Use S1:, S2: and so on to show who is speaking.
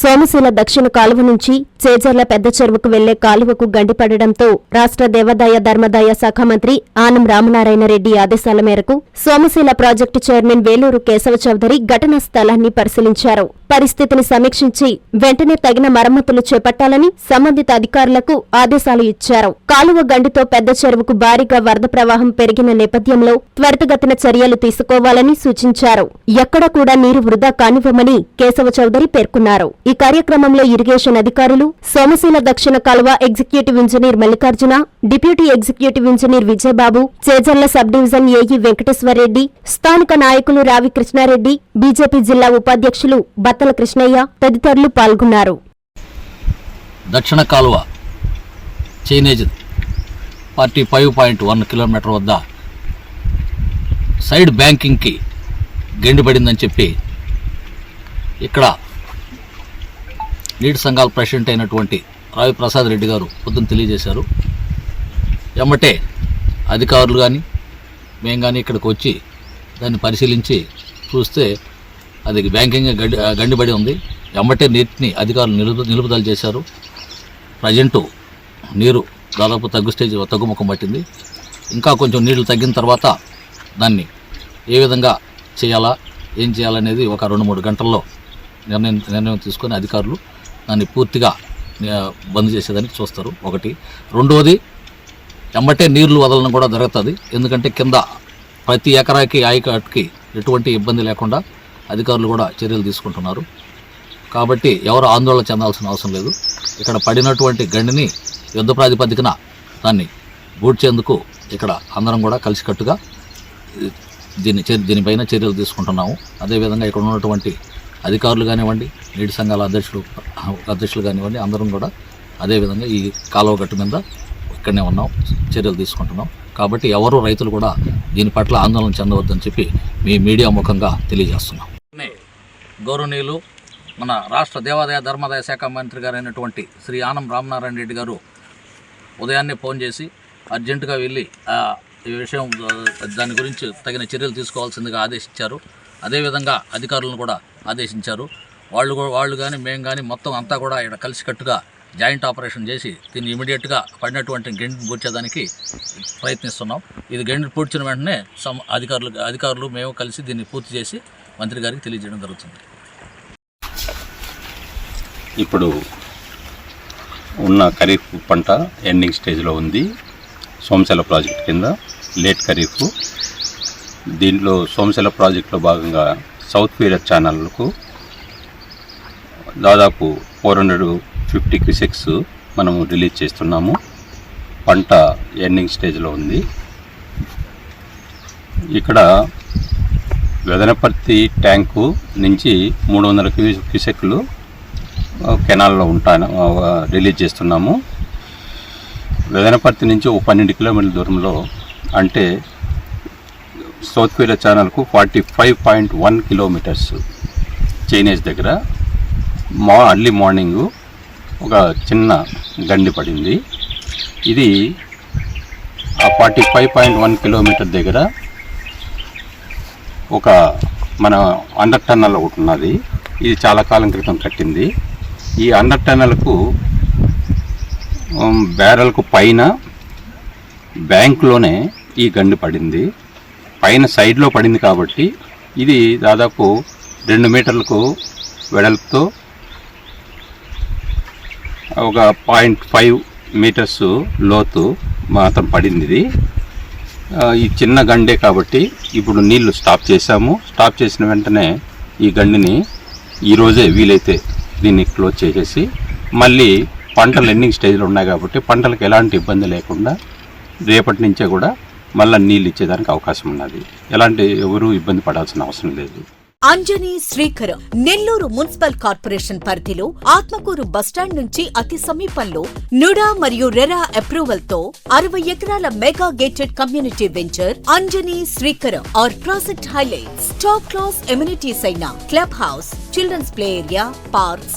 S1: సోమశీల దక్షిణ కాలువ నుంచి చేజర్ల పెద్ద చెరువుకు వెళ్ళే కాలువకు గండిపడడంతో రాష్ట్ర దేవాదాయ ధర్మదాయ శాఖ మంత్రి ఆనం రామనారాయణ రెడ్డి ఆదేశాల మేరకు సోమశీల ప్రాజెక్టు చైర్మన్ వేలూరు కేశవ చౌదరి ఘటనా స్థలాన్ని పరిశీలించారు. పరిస్థితిని సమీక్షించి వెంటనే తగిన మరమ్మతులు చేపట్టాలని సంబంధిత అధికారులకు ఆదేశాలు ఇచ్చారు. కాలువ గండితో పెద్ద చెరువుకు భారీగా వరద ప్రవాహం పెరిగిన నేపథ్యంలో త్వరితగతిన చర్యలు తీసుకోవాలని సూచించారు. ఎక్కడ కూడా నీరు వృధా కానివ్వమని కేశవ చౌదరి పేర్కొన్నారు. ఈ కార్యక్రమంలో ఇరిగేషన్ అధికారులు సోమశీల దక్షిణ కాలువ executive engineer Mallikarjuna deputy executive engineer Vijayababu Chejarla sub division AE Venkateswarareddy స్థానిక నాయకులు రావి కృష్ణారెడ్డి బీజేపీ జిల్లా ఉపాధ్యక్షులు బత్తల కృష్ణయ్య తదితరులు పాల్గొన్నారు.
S2: దక్షిణ కాలువ chainage forty five point one kilometre వద్ద సైడ్ బ్యాంకింగ్కి గెండుపడిందని చెప్పి ఇక్కడ నీటి సంఘాల ప్రెసిడెంట్ అయినటువంటి రావి ప్రసాద్ రెడ్డి గారు పొద్దున్న తెలియజేశారు. ఎమ్మటే అధికారులు కానీ మేము కానీ ఇక్కడికి వచ్చి దాన్ని పరిశీలించి చూస్తే అది బ్యాంకింగ్ గండి గండిబడి ఉంది. ఎమ్మటే నీటిని అధికారులు నిలుపు నిలుపుదల చేశారు. ప్రజెంటు నీరు దాదాపు తగ్గు స్టేజ్ తగ్గుముఖం పట్టింది. ఇంకా కొంచెం నీళ్ళు తగ్గిన తర్వాత దాన్ని ఏ విధంగా చేయాలా ఏం చేయాలనేది ఒక రెండు మూడు గంటల్లో నిర్ణయం నిర్ణయం తీసుకొని అధికారులు దాన్ని పూర్తిగా బంద్ చేసేదానికి చూస్తారు. ఒకటి. రెండవది ఎమ్మటే నీళ్ళు వదలడం కూడా జరుగుతుంది. ఎందుకంటే కింద ప్రతి ఎకరాకి ఆయకట్టుకి ఎటువంటి ఇబ్బంది లేకుండా అధికారులు కూడా చర్యలు తీసుకుంటున్నారు. కాబట్టి ఎవరు ఆందోళన చెందాల్సిన అవసరం లేదు. ఇక్కడ పడినటువంటి గండిని యుద్ధ ప్రాతిపదికన దాన్ని బూడ్చేందుకు ఇక్కడ అందరం కూడా కలిసికట్టుగా దీని దీన్ని చర్య దీనిపైన చర్యలు తీసుకుంటున్నాము. అదేవిధంగా ఇక్కడ ఉన్నటువంటి అధికారులు కానివ్వండి నీటి సంఘాల అధ్యక్షులు అధ్యక్షులు కానివ్వండి అందరం కూడా అదేవిధంగా ఈ కాలువ గట్టు మీద ఇక్కడనే ఉన్నాం చర్యలు తీసుకుంటున్నాం. కాబట్టి ఎవరు రైతులు కూడా దీని పట్ల ఆందోళన చెందవద్దని చెప్పి మీ మీడియా ముఖంగా తెలియజేస్తున్నాం. గౌరవనీయులు మన రాష్ట్ర దేవాదాయ ధర్మాదాయ శాఖ మంత్రి గారైనటువంటి శ్రీ ఆనం రామనారాయణ రెడ్డి గారు ఉదయాన్నే ఫోన్ చేసి అర్జెంటుగా వెళ్ళి ఈ విషయం దాని గురించి తగిన చర్యలు తీసుకోవాల్సిందిగా ఆదేశించారు. అదేవిధంగా అధికారులను కూడా ఆదేశించారు. వాళ్ళు కూడా వాళ్ళు కానీ మేము కానీ మొత్తం అంతా కూడా ఇక్కడ కలిసికట్టుగా జాయింట్ ఆపరేషన్ చేసి దీన్ని ఇమీడియట్గా పడినటువంటి గెండిని పూడ్చేదానికి ప్రయత్నిస్తున్నాం. ఇది గెండిని పూడ్చిన వెంటనే సమ అధికారులు అధికారులు మేము కలిసి దీన్ని పూర్తి చేసి మంత్రి గారికి తెలియజేయడం జరుగుతుంది.
S3: ఇప్పుడు ఉన్న ఖరీఫ్ పంట ఎండింగ్ స్టేజ్లో ఉంది. సోమశల ప్రాజెక్ట్ కింద లేట్ ఖరీఫ్ దీంట్లో సోమశల ప్రాజెక్టులో భాగంగా సౌత్ ఫీడర్ ఛానళ్ళకు దాదాపు ఫోర్ హండ్రెడ్ ఫిఫ్టీ క్రిసెక్స్ మనము రిలీజ్ చేస్తున్నాము. పంట ఎండింగ్ స్టేజ్లో ఉంది. ఇక్కడ వెదనపర్తి ట్యాంకు నుంచి మూడు వందల క్యూ క్యూసెక్లు కెనాల్లో ఉంటాను రిలీజ్ చేస్తున్నాము. వెదనపర్తి నుంచి ఒక పన్నెండు కిలోమీటర్ల దూరంలో అంటే సౌత్ కొరియా ఛానల్కు forty five point one kilometres chainage దగ్గర మా అర్లీ మార్నింగ్ ఒక చిన్న గండి పడింది. ఇది ఆ forty five point one kilometre దగ్గర ఒక మన అండర్ టన్నల్ ఒకటి ఉన్నది. ఇది చాలా కాలం క్రితం కట్టింది. ఈ అండర్ టన్నల్కు బ్యారల్కు బ్యారెల్కు పైన బ్యాంకులోనే ఈ గండి పడింది. పైన సైడ్లో పడింది కాబట్టి ఇది దాదాపు రెండు మీటర్లకు వెడల్పుతో ఒక పాయింట్ ఫైవ్ మీటర్స్ లోతు మాత్రం పడింది ఇది. ఈ చిన్న గండే కాబట్టి ఇప్పుడు నీళ్ళు స్టాప్ చేశాము. స్టాప్ చేసిన వెంటనే ఈ గండిని ఈరోజే వీలైతే దీన్ని క్లోజ్ చేసేసి మళ్ళీ పంటలు ఎండింగ్ స్టేజ్లో ఉన్నాయి కాబట్టి పంటలకు ఎలాంటి ఇబ్బంది లేకుండా రేపటి నుంచే కూడా మళ్ళీ నీళ్ళు ఇచ్చేదానికి అవకాశం ఉన్నది. ఎలాంటి ఎవరు ఇబ్బంది పడాల్సిన అవసరం లేదు.
S4: అంజనీ శ్రీకరం నెల్లూరు మున్సిపల్ కార్పొరేషన్ పరిధిలో ఆత్మకూరు బస్టాండ్ నుంచి అతి సమీపంలో నుడా మరియు రెరా అప్రూవల్తో అరవై ఎకరాల mega gated community venture Anjani Srikaram R project highlights top class amenities అయిన club house children's play area parks